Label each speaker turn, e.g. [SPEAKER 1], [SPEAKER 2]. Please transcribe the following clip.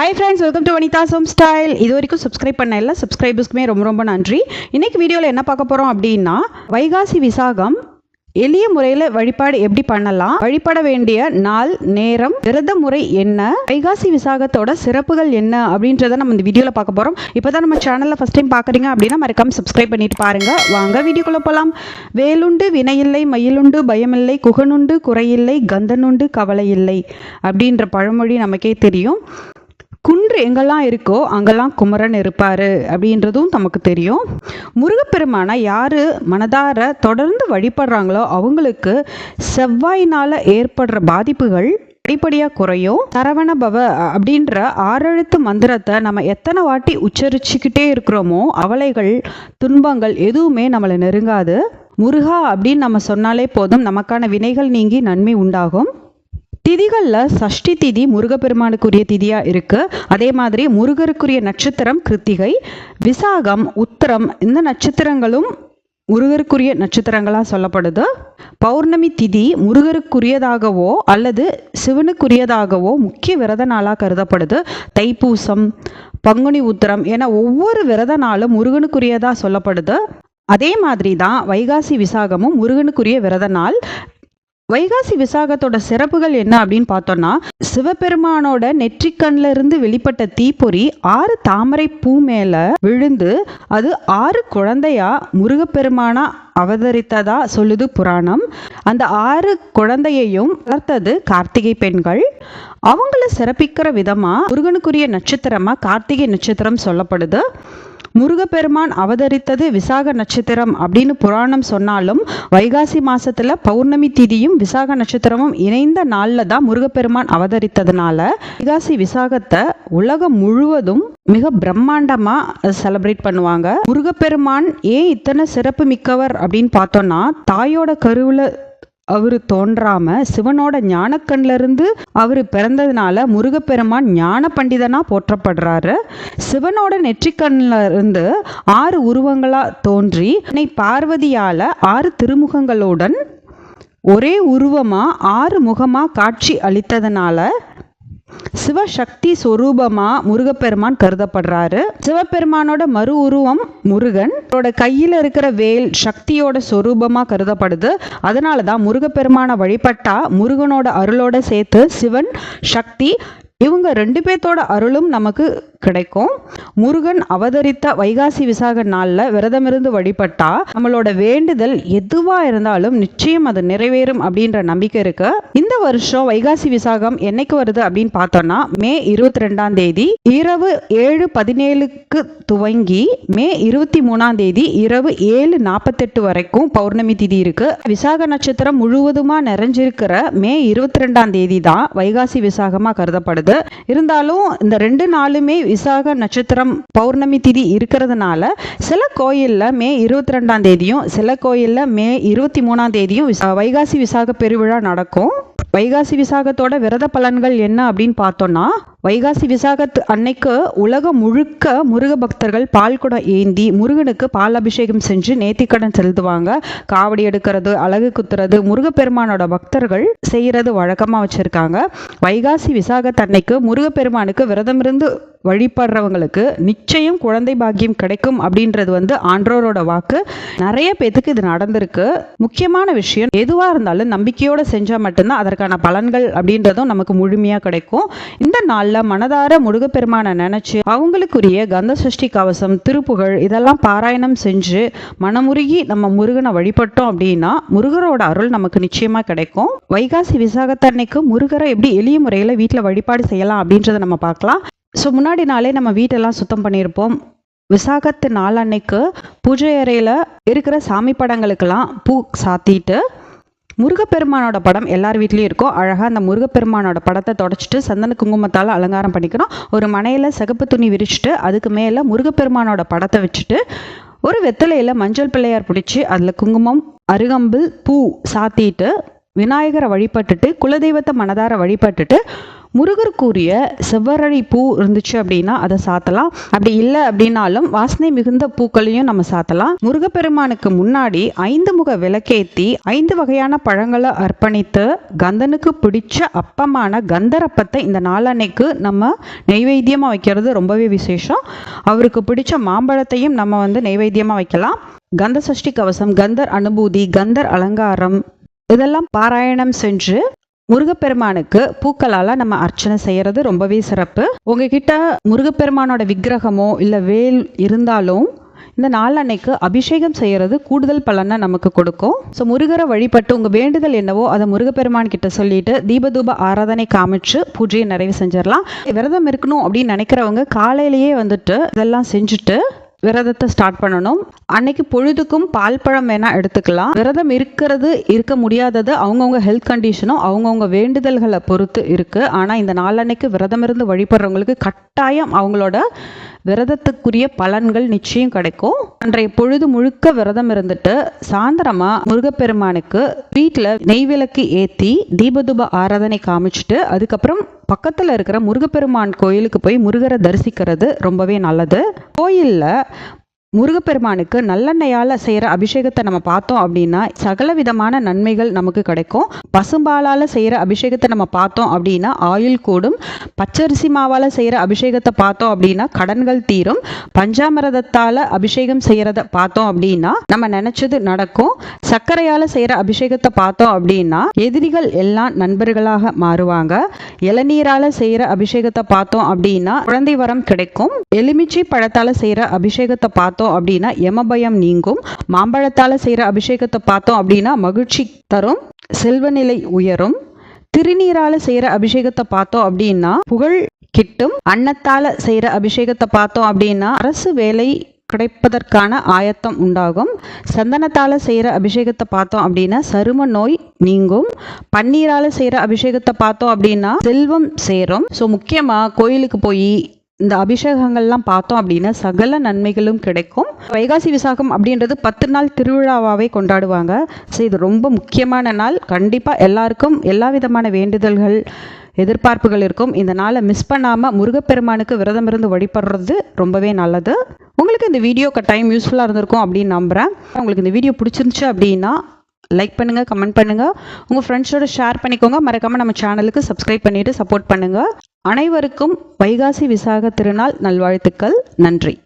[SPEAKER 1] Hi friends welcome to Vanitha Som style இது வரைக்கும் subscribe பண்ண இல்லை சப்ஸ்கிரைபர்ஸ்க்குமே ரொம்ப ரொம்ப நன்றி. இன்னைக்கு வீடியோவில் என்ன பார்க்க போகிறோம் அப்படின்னா வைகாசி விசாகம் எளிய முறையில் வழிபாடு எப்படி பண்ணலாம் வழிபட வேண்டிய நாள் நேரம் விரத முறை என்ன வைகாசி விசாகத்தோட சிறப்புகள் என்ன அப்படின்றத நம்ம இந்த வீடியோவில் பார்க்க போகிறோம் இப்போ தான் நம்ம சேனலில் ஃபஸ்ட் டைம் பார்க்குறீங்க அப்படின்னா மறக்காம சப்ஸ்கிரைப் பண்ணிட்டு பாருங்க. வாங்க வீடியோக்குள்ளே போகலாம் வேலுண்டு வினையில்லை மயிலுண்டு பயமில்லை குகனுண்டு குறையில்லை கந்தனுண்டு கவலை இல்லை அப்படின்ற பழமொழி நமக்கே தெரியும். குன்று எங்கெல்லாம் இருக்கோ அங்கெல்லாம் குமரன் இருப்பார் அப்படின்றதும் நமக்கு தெரியும். முருகப்பெருமானை யார் மனதார தொடர்ந்து வழிபடுறாங்களோ அவங்களுக்கு செவ்வாயினால் ஏற்படுற பாதிப்புகள் படிப்படியாக குறையும். சரவண பவ அப்படின்ற ஆறெழுத்து மந்திரத்தை நம்ம எத்தனை வாட்டி உச்சரிச்சுக்கிட்டே இருக்கிறோமோ அவலைகள் துன்பங்கள் எதுவுமே நம்மளை நெருங்காது. முருகா அப்படின்னு நம்ம சொன்னாலே போதும் நமக்கான வினைகள் நீங்கி நன்மை உண்டாகும். திதிகளில் சஷ்டி திதி முருகப்பெருமானுக்குரிய திதியாக இருக்குது அதே மாதிரி முருகருக்குரிய நட்சத்திரம் கிருத்திகை விசாகம் உத்தரம் இந்த நட்சத்திரங்களும் முருகருக்குரிய நட்சத்திரங்களாக சொல்லப்படுது. பௌர்ணமி திதி முருகருக்குரியதாகவோ அல்லது சிவனுக்குரியதாகவோ முக்கிய விரத நாளாக கருதப்படுது. தைப்பூசம் பங்குனி உத்திரம் என ஒவ்வொரு விரத நாளும் முருகனுக்குரியதாக சொல்லப்படுது. அதே மாதிரி தான் வைகாசி விசாகமும் முருகனுக்குரிய விரத நாள். வைகாசி விசாகத்தோட சிறப்புகள் என்ன அப்படின்னு பார்த்தோம்னா சிவபெருமானோட நெற்றிக்கண்ல இருந்து வெளிப்பட்ட தீப்பொறி ஆறு தாமரை பூ மேல விழுந்து அது ஆறு குழந்தையா முருகப்பெருமானா அவதரித்ததா சொல்லுது புராணம். அந்த ஆறு குழந்தையையும் வளர்த்தது கார்த்திகை பெண்கள். அவங்கள சிறப்பிக்கிற விதமா முருகனுக்குரிய நட்சத்திரமா கார்த்திகை நட்சத்திரம் சொல்லப்படுது. முருகப்பெருமான் அவதரித்தது விசாக நட்சத்திரம் அப்படின்னு புராணம் சொன்னாலும் வைகாசி மாசத்துல பௌர்ணமி திதியும் விசாக நட்சத்திரமும் இணைந்த நாள்ல தான் முருகப்பெருமான் அவதரித்ததுனால வைகாசி விசாகத்தை உலகம் முழுவதும் மிக பிரம்மாண்டமா செலிப்ரேட் பண்ணுவாங்க. முருகப்பெருமான் ஏன் இத்தனை சிறப்பு மிக்கவர் அப்படின்னு பார்த்தோம்னா தாயோட கருவுல அவர் தோன்றாம சிவனோட ஞானக்கண்ல இருந்து அவர் பிறந்ததுனால முருகப்பெருமான் ஞான பண்டிதனா போற்றப்படுறாரு. சிவனோட நெற்றிக்கண்ல இருந்து ஆறு உருவங்களா தோன்றி என்னை பார்வதியால ஆறு திருமுகங்களுடன் ஒரே உருவமா ஆறு முகமா காட்சி அளித்ததுனால சிவசக்தி சொரூபமா முருகப்பெருமான் கருதப்படுறாரு. சிவபெருமானோட மறு உருவம் முருகன். அவரோட கையில இருக்கிற வேல் சக்தியோட சொரூபமா கருதப்படுது. அதனால தான் முருகப்பெருமானை வழிபட்டா முருகனோட அருளோட சேர்த்து சிவன் சக்தி இவங்க ரெண்டு பேர்த்தோட அருளும் நமக்கு கிடைக்கும். முருகன் அவதரித்த வைகாசி விசாக நாளில் விரதமிருந்து வழிபட்டா நம்மளோட வேண்டுதல் எதுவாக இருந்தாலும் நிச்சயம் அது நிறைவேறும் அப்படின்ற நம்பிக்கை இருக்கு. இந்த வருஷம் வைகாசி விசாகம் என்னைக்கு வருது அப்படின்னு பார்த்தோம்னா மே இருபத்தி ரெண்டாம் தேதி இரவு ஏழு பதினேழுக்கு துவங்கி மே இருபத்தி மூணாம் தேதி இரவு ஏழு நாற்பத்தெட்டு வரைக்கும் பௌர்ணமி திதி இருக்கு. விசாக நட்சத்திரம் முழுவதுமா நிறைஞ்சிருக்கிற மே இருபத்தி ரெண்டாம் தேதி தான் வைகாசி விசாகமா கருதப்படுது. இருந்தாலும் இந்த ரெண்டு நாளுமே விசாக நட்சத்திரம் பௌர்ணமி திதி இருக்கிறதுனால சில கோயிலில் மே இருபத்தி ரெண்டாம் தேதியும் சில கோயிலில் மே இருபத்தி மூணாம் தேதியும் விசா- வைகாசி விசாக பெருவிழா நடக்கும். வைகாசி விசாகத்தோட விரத பலன்கள் என்ன அப்படின்னு பார்த்தோம்னா வைகாசி விசாகத்து அன்னைக்கு உலகம் முழுக்க முருக பக்தர்கள் பால் குடம் ஏந்தி முருகனுக்கு பால் அபிஷேகம் செஞ்சு நேர்த்திக்கடன் செலுத்துவாங்க. காவடி எடுக்கிறது அழகு குத்துறது முருகப்பெருமானோட பக்தர்கள் செய்கிறது வழக்கமாக வச்சுருக்காங்க. வைகாசி விசாகத்தன்னைக்கு முருகப்பெருமானுக்கு விரதம் இருந்து வழிபடுறவங்களுக்கு நிச்சயம் குழந்தை பாக்கியம் கிடைக்கும் அப்படின்றது வந்து ஆன்றோரோட வாக்கு. நிறைய பேத்துக்கு இது நடந்திருக்கு. முக்கியமான விஷயம் எதுவாக இருந்தாலும் நம்பிக்கையோடு செஞ்சால் மட்டும்தான் அதற்கான பலன்கள் அப்படின்றதும் நமக்கு முழுமையாக கிடைக்கும். இந்த நாள் நாளில் மனதார முருகப்பெருமானை நினச்சி அவங்களுக்குரிய கந்த சஷ்டி கவசம் திருப்புகழ் இதெல்லாம் பாராயணம் செஞ்சு மனமுருகி நம்ம முருகனை வழிபட்டோம் அப்படின்னா முருகரோட அருள் நமக்கு நிச்சயமாக கிடைக்கும். வைகாசி விசாகத்தன்னைக்கு முருகரை எப்படி எளிய முறையில் வீட்டில் வழிபாடு செய்யலாம் அப்படின்றத நம்ம பார்க்கலாம். ஸோ முன்னாடி நாளே நம்ம வீட்டெல்லாம் சுத்தம் பண்ணியிருப்போம். விசாகத்து நாள் அன்னைக்கு பூஜை அறையில் இருக்கிற சாமி படங்களுக்கெல்லாம் பூ சாத்திட்டு முருகப்பெருமானோட படம் எல்லார் வீட்லேயும் இருக்கும் அழகாக அந்த முருகப்பெருமானோட படத்தை தொடச்சிட்டு சந்தன குங்குமத்தால் அலங்காரம் பண்ணிக்கிறோம் ஒரு மனையில் சிகப்பு துணி விரிச்சிட்டு அதுக்கு மேலே முருகப்பெருமானோட படத்தை வச்சுட்டு ஒரு வெத்தலையில் மஞ்சள் பிள்ளையார் பிடிச்சி அதில் குங்குமம் அருகம்பில் பூ சாத்திட்டு விநாயகரை வழிபட்டுட்டு குலதெய்வத்தை மனதார வழிபட்டுட்டு முருகருக்குரிய செவ்வரழி பூ இருந்துச்சு அப்படின்னா அதை சாத்தலாம். அப்படி இல்லை அப்படின்னாலும் வாசனை மிகுந்த பூக்களையும் நம்ம சாத்தலாம். முருகப்பெருமானுக்கு முன்னாடி ஐந்து முக விளக்கேத்தி ஐந்து வகையான பழங்களை அர்ப்பணித்து கந்தனுக்கு பிடிச்ச அப்பமான கந்தரப்பத்தை இந்த நாளன்னைக்கு நம்ம நெய்வேத்தியமாக வைக்கிறது ரொம்பவே விசேஷம். அவருக்கு பிடிச்ச மாம்பழத்தையும் நம்ம வந்து நெய்வேத்தியமாக வைக்கலாம். கந்த சஷ்டி கவசம் கந்தர் அனுபூதி கந்தர் அலங்காரம் இதெல்லாம் பாராயணம் செஞ்சு முருகப்பெருமானுக்கு பூக்களால் நம்ம அர்ச்சனை செய்யறது ரொம்பவே சிறப்பு. உங்ககிட்ட முருகப்பெருமானோட விக்கிரகமோ இல்லை வேல் இருந்தாலும் இந்த நாளன்னைக்கு அபிஷேகம் செய்யறது கூடுதல் பலனை நமக்கு கொடுக்கும். ஸோ முருகரை வழிபட்டு உங்கள் வேண்டுதல் என்னவோ அதை முருகப்பெருமான் கிட்ட சொல்லிட்டு தீபதூப ஆராதனை காமிச்சு பூஜையை நிறைவு செஞ்சிடலாம். விரதம் இருக்கணும் அப்படின்னு நினைக்கிறவங்க காலையிலேயே வந்துட்டு இதெல்லாம் செஞ்சுட்டு விரதத்தை ஸ்டார்ட் பண்ணணும். அன்னைக்கு பொழுதுக்கும் பால் பழம் வேணால் எடுத்துக்கலாம். விரதம் இருக்கிறது இருக்க முடியாதது அவங்கவுங்க ஹெல்த் கண்டிஷனும் அவங்கவுங்க வேண்டுதல்களை பொறுத்து இருக்குது ஆனால் இந்த நாளன்னைக்கு விரதம் இருந்து வழிபடுறவங்களுக்கு கட்டாயம் அவங்களோட விரதத்துக்குரிய பலன்கள் நிச்சயம் கிடைக்கும். அன்றைய பொழுது முழுக்க விரதம் இருந்துட்டு சாயந்தரமா முருகப்பெருமானுக்கு வீட்டில் நெய்விளக்கு ஏற்றி தீபதுப ஆராதனை காமிச்சிட்டு அதுக்கப்புறம் பக்கத்தில் இருக்கிற முருகப்பெருமான் கோயிலுக்கு போய் முருகரை தரிசிக்கிறது ரொம்பவே நல்லது. கோயிலில் முருகப்பெருமானுக்கு நல்லெண்ணெயால் செய்கிற அபிஷேகத்தை நம்ம பார்த்தோம் அப்படின்னா சகல விதமான நன்மைகள் நமக்கு கிடைக்கும். பசும்பாலால் செய்கிற அபிஷேகத்தை நம்ம பார்த்தோம் அப்படின்னா ஆயுள் கூடும். பச்சரிசி மாவால் செய்கிற அபிஷேகத்தை பார்த்தோம் அப்படின்னா கடன்கள் தீரும். பஞ்சாமிரதத்தால் அபிஷேகம் செய்கிறத பார்த்தோம் அப்படின்னா நம்ம நினச்சது நடக்கும். சர்க்கரையால் செய்கிற அபிஷேகத்தை பார்த்தோம் அப்படின்னா எதிரிகள் எல்லாம் நண்பர்களாக மாறுவாங்க. இளநீரால் செய்கிற அபிஷேகத்தை பார்த்தோம் அப்படின்னா குழந்தை வரம் கிடைக்கும். எலுமிச்சை பழத்தால் செய்கிற அபிஷேகத்தை பார்த்தோம் அப்படின்னா யமபயம் நீங்கும். மாம்பழத்தால் செய்கிற அபிஷேகத்தை பார்த்தோம் அப்படின்னா மகிழ்ச்சி தரும். செல்வநிலை உயரும். திருநீரால செய்கிற அபிஷேகத்தை பார்த்தோம் அப்படின்னா புகழ் கிட்டும். அன்னத்தால செய்கிற அபிஷேகத்தை பார்த்தோம் அப்படின்னா அரசு வேலை கிடைப்பதற்கான ஆயத்தம் உண்டாகும். சந்தனத்தால் செய்கிற அபிஷேகத்தை பார்த்தோம் அப்படின்னா சரும நோய் நீங்கும். பன்னீரால் செய்கிற அபிஷேகத்தை பார்த்தோம் அப்படின்னா செல்வம் சேரும். ஸோ முக்கியமாக கோயிலுக்கு போய் இந்த அபிஷேகங்கள்லாம் பார்த்தோம் அப்படின்னா சகல நன்மைகளும் கிடைக்கும். வைகாசி விசாகம் அப்படின்றது பத்து நாள் திருவிழாவாகவே கொண்டாடுவாங்க. ஸோ இது ரொம்ப முக்கியமான நாள். கண்டிப்பாக எல்லாருக்கும் எல்லா விதமான வேண்டுதல்கள் எதிர்பார்ப்புகள் இருக்கும். இந்த நாளை மிஸ் பண்ணாமல் முருகப்பெருமானுக்கு விரதம் இருந்து வழிபடுறது ரொம்பவே நல்லது. உங்களுக்கு இந்த வீடியோ கட்டாயம் யூஸ்ஃபுல்லாக இருந்திருக்கும் அப்படின்னு நம்புகிறேன் உங்களுக்கு இந்த வீடியோ பிடிச்சிருந்துச்சு அப்படின்னா லைக் பண்ணுங்கள் கமெண்ட் பண்ணுங்கள் உங்கள் ஃப்ரெண்ட்ஸோட ஷேர் பண்ணிக்கோங்க. மறக்காமல் நம்ம சேனலுக்கு சப்ஸ்கிரைப் பண்ணிவிட்டு சப்போர்ட் பண்ணுங்கள் அனைவருக்கும் வைகாசி விசாக திருநாள் நல்வாழ்த்துக்கள். நன்றி.